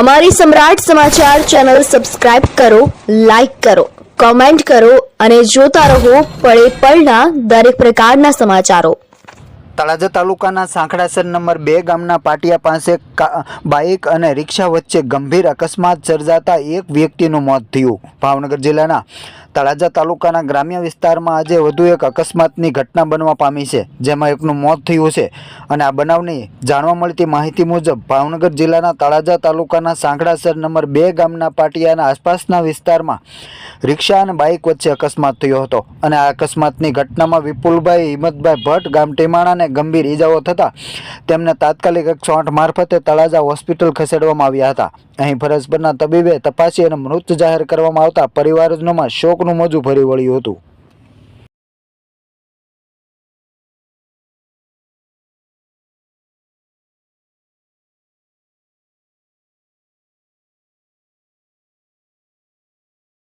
અમારી સમ્રાટ સમાચાર channel subscribe કરો, લાઇક કરો, કોમેન્ટ કરો અને જોતા રહો પળે પળના દરેક પ્રકારના સમાચારો. તળાજા તાલુકાના સાંખડાસર નંબર બે ગામના પાટિયા પાસે બાઇક અને રિક્ષા વચ્ચે ગંભીર અકસ્માત સર્જાતા એક વ્યક્તિનું મોત થયું. ભાવનગર જિલ્લાના તળાજા તાલુકાના ગ્રામ્ય વિસ્તારમાં આજે વધુ એક અકસ્માતની ઘટના બનવા પામી છે, જેમાં એકનું મોત થયું છે. અને આ બનાવની જાણવા મળતી માહિતી મુજબ, ભાવનગર જિલ્લાના તળાજા તાલુકાના સાંકળાસર નંબર બે ગામના પાટિયાના આસપાસના વિસ્તારમાં રિક્ષા અને બાઇક વચ્ચે અકસ્માત થયો હતો. અને આ અકસ્માતની ઘટનામાં વિપુલભાઈ, હિંમતભાઈ ભટ્ટ, ગામ ટેમાણાને ગંભીર ઈજાઓ થતાં તેમને તાત્કાલિક એકસો આઠ મારફતે તળાજા હોસ્પિટલ ખસેડવામાં આવ્યા હતા. અહીં ફરજ પરના તબીબે તપાસી અને મૃત જાહેર કરવામાં આવતા પરિવારજનોમાં શોકનું મોજું ફરી વળ્યું હતું.